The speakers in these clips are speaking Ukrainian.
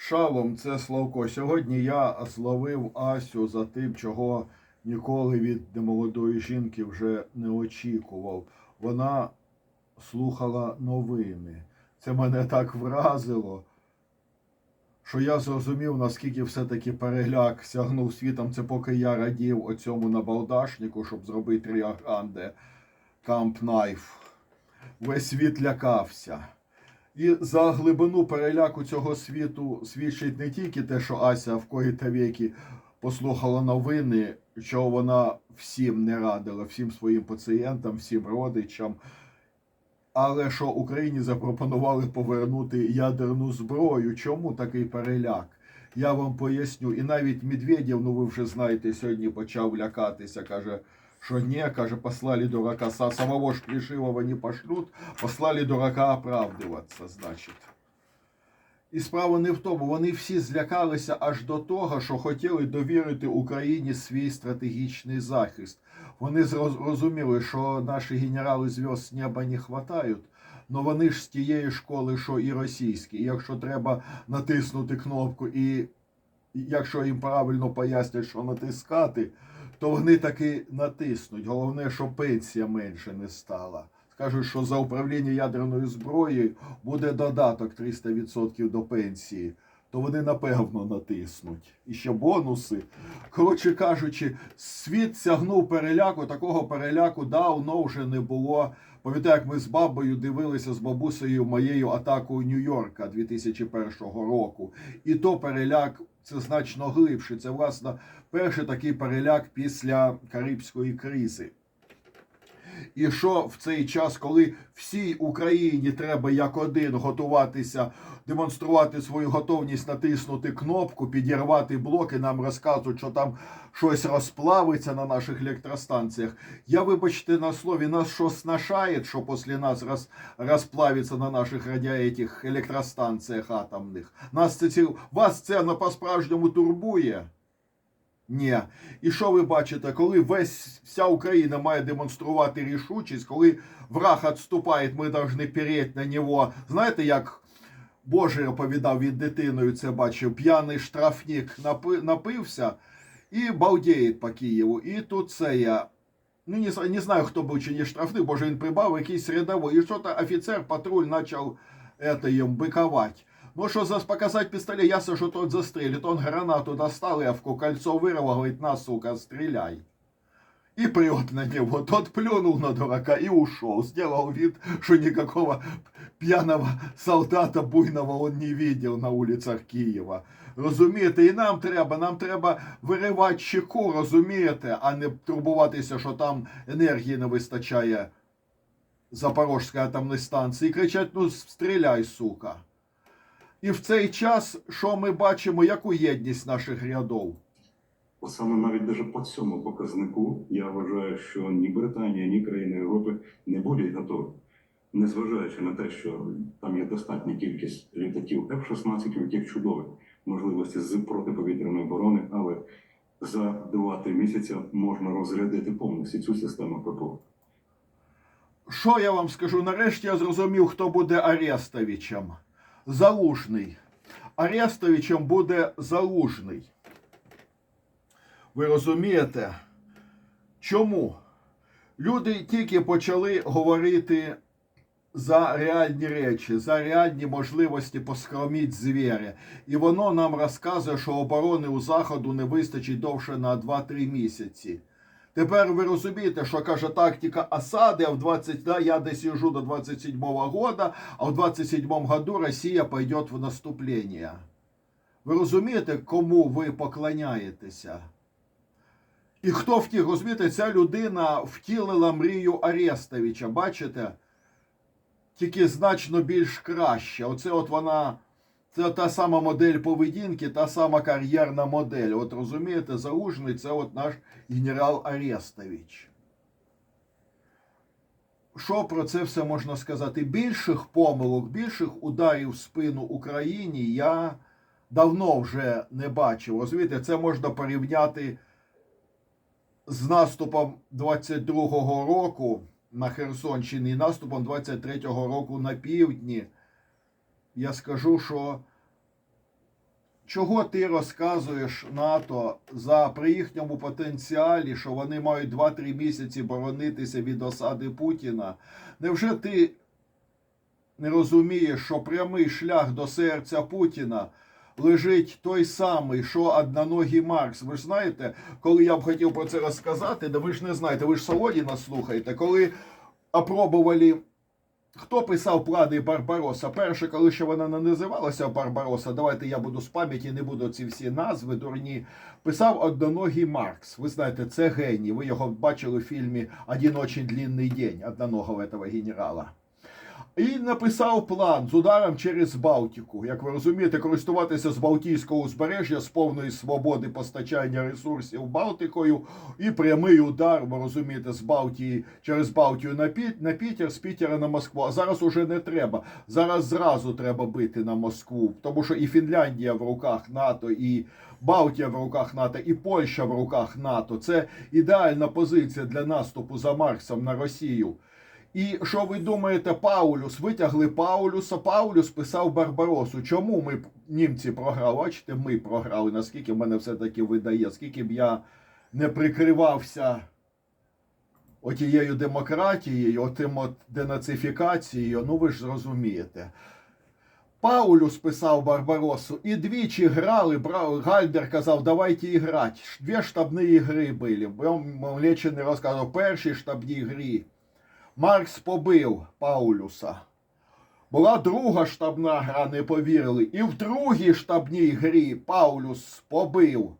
Шалом, це Славко. Сьогодні я зловив Асю за тим, чого ніколи від немолодої жінки вже не очікував. Вона слухала новини. Це мене так вразило, що я зрозумів, наскільки все-таки переляк сягнув світом. Це поки я радів оцьому набалдашнику, щоб зробити Ріаганде Камп Найф. Весь світ лякався. І за глибину переляку цього світу свідчить не тільки те, що Ася в коїта віки послухала новини, що вона всім не радила, всім своїм пацієнтам, всім родичам, але що Україні запропонували повернути ядерну зброю. Чому такий переляк? Я вам поясню. І навіть Медведєв, ну ви вже знаєте, сьогодні почав лякатися, каже. Что не, каже, послали дурака, Са- самого ж Плешивого не пошлют, послали дурака оправдуватися, значить. І справа не в тому, вони всі злякалися аж до того, що хотіли довірити Україні свій стратегічний захист. Вони зроз- розуміли, що наші генерали зв'язд з неба не хватають, але вони ж з тієї школи, що і російські. І якщо треба натиснути кнопку, і якщо їм правильно пояснять, що натискати, то вони таки натиснуть. Головне, що пенсія менше не стала. Скажуть, що за управління ядерною зброєю буде додаток 300% до пенсії, то вони напевно натиснуть. І ще бонуси. Коротше кажучи, світ сягнув переляку, такого переляку давно вже не було. Пам'ятаю, як ми з бабою дивилися з бабусею моєю атакою Нью-Йорка 2001 року. І то переляк це значно глибше. Це, власне, перший такий переляк після Карибської кризи. І що в цей час, коли всій Україні треба як один готуватися, демонструвати свою готовність натиснути кнопку, підірвати блоки, нам розказують, що там щось розплавиться на наших електростанціях. Я, вибачте, на слові, нас що снашає, що після нас роз, розплавиться на наших радіо електростанціях атомних. Нас це. Вас це на по-справжньому турбує? Ні. І що ви бачите, коли весь вся Україна має демонструвати рішучість, коли враг відступає, ми повинні переть на нього. Знаєте, як Боже оповідав від дитиною, це бачив, п'яний штрафник напи, напився і балдіє по Києву. І тут це я. Ну, не, не знаю, хто був чи не штрафник, боже, він прибав якийсь рядовий. І що то офіцер, патруль почав это, їм биковать. Ну что, за показать пистолет, ясно, что тот застрелит. Он гранату достал, Эвку, кольцо вырвал, говорит, на, сука, стреляй. И прет на него. Тот плюнул на дурака и ушел. Сделал вид, что никакого пьяного солдата буйного он не видел на улицах Києва. Розумієте, і нам треба, нам треба виривати щеку, розумієте, а не турбуватися, що там енергії не вистачає Запорожської атомної станції. І кричать, ну стріляй, сука. І в цей час, що ми бачимо, яку єдність наших рядов? Саме навіть даже по цьому показнику я вважаю, що ні Британія, ні країни Європи не будуть готові, незважаючи на те, що там є достатня кількість літаків F-16, у яких чудові можливості з протиповітряної оборони, але за 2-3 місяці можна розрядити повністю цю систему ППО. Що я вам скажу? Нарешті я зрозумів, хто буде Арестовичем. Залужний. Арестовичем буде Залужний. Ви розумієте? Чому? Люди тільки почали говорити за реальні речі, за реальні можливості поскроміть звіря. І воно нам розказує, що оборони у Заходу не вистачить довше на 2-3 місяці. Тепер ви розумієте, що каже тактика осади, а в 20, да, я десь сижу до 27 года, а в 27-му году Росія пойде в наступлення. Ви розумієте, кому ви поклоняєтеся? І хто втік, розумієте, ця людина втілила мрію Арестовича, бачите? Тільки значно більш краще. Оце от вона. Це та сама модель поведінки, та сама кар'єрна модель. От розумієте, залужний це от наш генерал Арестович. Що про це все можна сказати? Більших помилок, більших ударів в спину Україні я давно вже не бачив. Розумієте, це можна порівняти з наступом 22-го року на Херсонщині і наступом 23-го року на півдні. Я скажу, що чого ти розказуєш НАТО за при їхньому потенціалі, що вони мають 2-3 місяці боронитися від осади Путіна? Невже ти не розумієш, що прямий шлях до серця Путіна лежить той самий, що одноногий Маркс? Ви ж знаєте, коли я б хотів про це розказати, да ви ж не знаєте, ви ж Солодіна слухаєте, коли опробували. Хто писав плани Барбароса? Перше, коли ще вона не називалася Барбароса, давайте я буду з пам'яті, не буду ці всі назви дурні. Писав одноногий Маркс. Ви знаєте, це геній. Ви його бачили в фільмі «Один очень длинний день одноногого этого генерала. І написав план з ударом через Балтику. Як ви розумієте, користуватися з Балтійського узбережжя з повної свободи постачання ресурсів Балтикою і прямий удар, ви розумієте, з Балтії через Балтію на, Пі, на Пітер, з Пітера на Москву. А зараз уже не треба. Зараз зразу треба бити на Москву, тому що і Фінляндія в руках НАТО, і Балтія в руках НАТО, і Польща в руках НАТО. Це ідеальна позиція для наступу за Марксом на Росію. І що ви думаєте, Паулюс? Витягли Паулюса. Паулюс писав Барбаросу. Чому ми німці програли? Бачите, ми програли. Наскільки мене все-таки видає, скільки б я не прикривався отією демократією, отим от денацифікацією, ну ви ж зрозумієте. Паулюс писав Барбаросу, і двічі грали, Гальдер казав, давайте іграти. Дві штабні ігри були. Млечений розказав, перші штабні грі. Маркс побив Паулюса. Була друга штабна гра, не повірили. І в другій штабній грі Паулюс побив.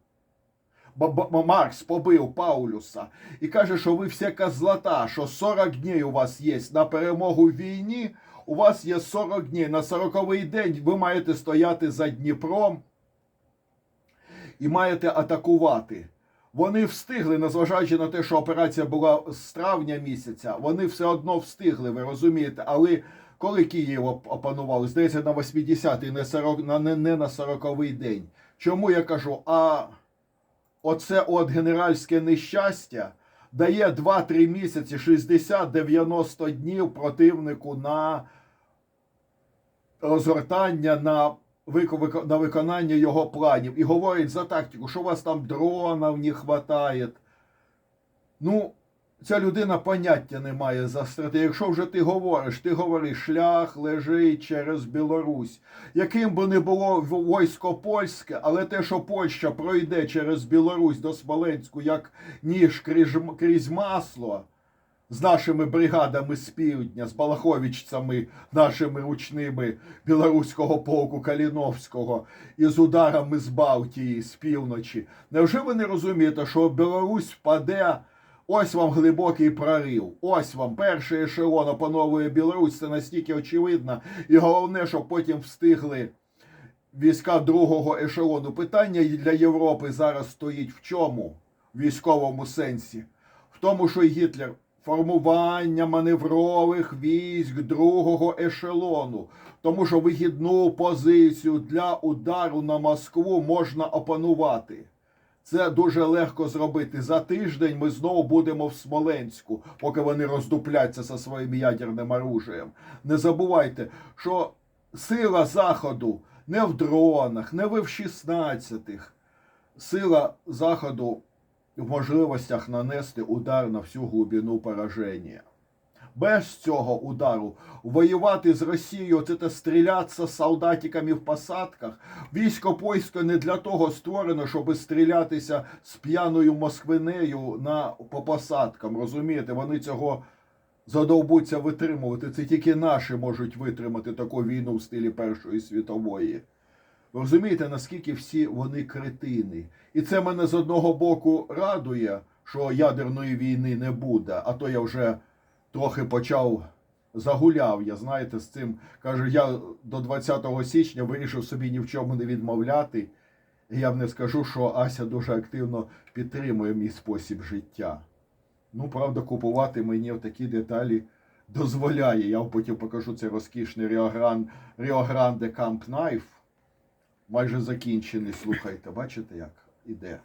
Маркс побив Паулюса і каже, що ви всі козлота, що 40 днів у вас є на перемогу в війні. У вас є 40 днів. На 40-й день ви маєте стояти за Дніпром і маєте атакувати. Вони встигли, незважаючи на те, що операція була з травня місяця, вони все одно встигли, ви розумієте. Але коли Київ опанували, здається, на 80-й, не, 40, на, не, не на 40-й день. Чому я кажу, а оце от генеральське нещастя дає 2-3 місяці, 60-90 днів противнику на розгортання на на виконання його планів і говорить за тактику, що у вас там дронів не вистачає. Ну, ця людина поняття не має за стратегію. Якщо вже ти говориш, ти говориш, шлях лежить через Білорусь. Яким би не було військо польське, але те, що Польща пройде через Білорусь до Смоленську, як ніж крізь масло, з нашими бригадами з півдня, з балаховичцями нашими ручними білоруського полку Каліновського і з ударами з Балтії, з півночі. Невже ви не розумієте, що Білорусь впаде? Ось вам глибокий прорив. Ось вам перший ешелон опановує Білорусь. Це настільки очевидно. І головне, щоб потім встигли війська другого ешелону. Питання для Європи зараз стоїть в чому? В військовому сенсі? В тому, що Гітлер формування маневрових військ другого ешелону. Тому що вигідну позицію для удару на Москву можна опанувати. Це дуже легко зробити. За тиждень ми знову будемо в Смоленську, поки вони роздупляться зі своїм ядерним оружієм. Не забувайте, що сила Заходу не в дронах, не в F-16. Сила Заходу в можливостях нанести удар на всю глибину пораження. Без цього удару воювати з Росією це та стрілятися з солдатиками в посадках. Військо польське не для того створено, щоб стрілятися з п'яною москвинею на по посадкам. Розумієте, вони цього задовбуться витримувати. Це тільки наші можуть витримати таку війну в стилі Першої світової. Ви розумієте, наскільки всі вони кретини? І це мене з одного боку радує, що ядерної війни не буде, а то я вже трохи почав загуляв. Я знаєте, з цим каже, я до 20 січня вирішив собі ні в чому не відмовляти. І я не скажу, що Ася дуже активно підтримує мій спосіб життя. Ну, правда, купувати мені такі деталі дозволяє. Я потім покажу цей розкішний Rio Grande, Knife. Майже закінчений, слухайте, бачите, як іде.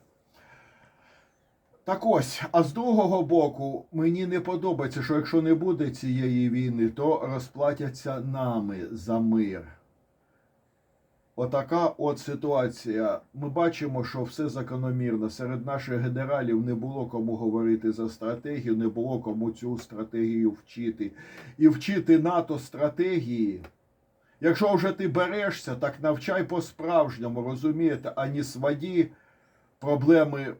Так ось, а з другого боку, мені не подобається, що якщо не буде цієї війни, то розплатяться нами за мир. Отака от ситуація. Ми бачимо, що все закономірно. Серед наших генералів не було кому говорити за стратегію, не було кому цю стратегію вчити. І вчити НАТО стратегії. Якщо вже ти берешся, так навчай по-справжньому, розумієте, а не своді проблеми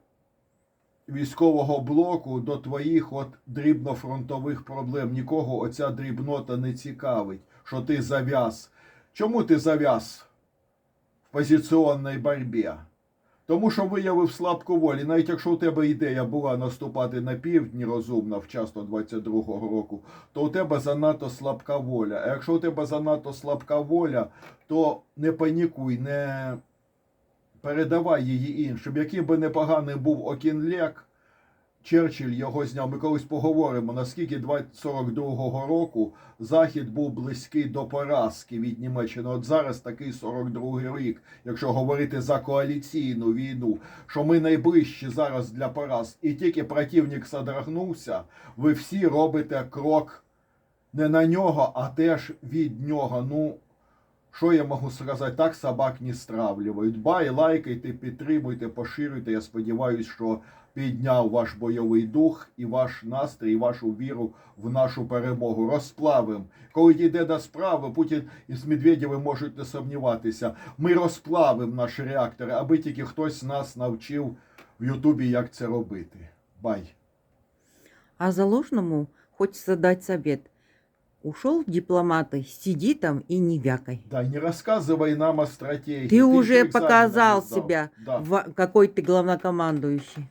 військового блоку до твоїх от дрібнофронтових проблем. Нікого оця дрібнота не цікавить, що ти зав'яз. Чому ти зав'яз в позиційній боротьбі? Тому що виявив слабку волі. Навіть якщо у тебе ідея була наступати на півдні розумно вчасно 22-го року, то у тебе занадто слабка воля. А якщо у тебе занадто слабка воля, то не панікуй, не передавай її іншим. Яким би непоганий був Окінлек, Черчилль його зняв. Ми колись поговоримо, наскільки 42-го року Захід був близький до поразки від Німеччини. От зараз такий 42-й рік, якщо говорити за коаліційну війну, що ми найближчі зараз для пораз. І тільки противник содрогнувся, ви всі робите крок не на нього, а теж від нього. Ну, що я можу сказати? Так собак не стравлюють. Бай, лайкайте, підтримуйте, поширюйте. Я сподіваюся, що підняв ваш бойовий дух і ваш настрій, і вашу віру в нашу перемогу. Розплавим. Коли дійде до справи, Путін із Медведєвим можуть не сумніватися. Ми розплавимо наші реактори, аби тільки хтось нас навчив в Ютубі, як це робити. Бай. А Заложному хочется дать совет. Ушел в дипломаты, сиди там и не вякай. Да, не рассказывай нам о стратегии. Ты уже еще экзамены показал не сдал. себя, Да. Ва- какой ты главнокомандующий.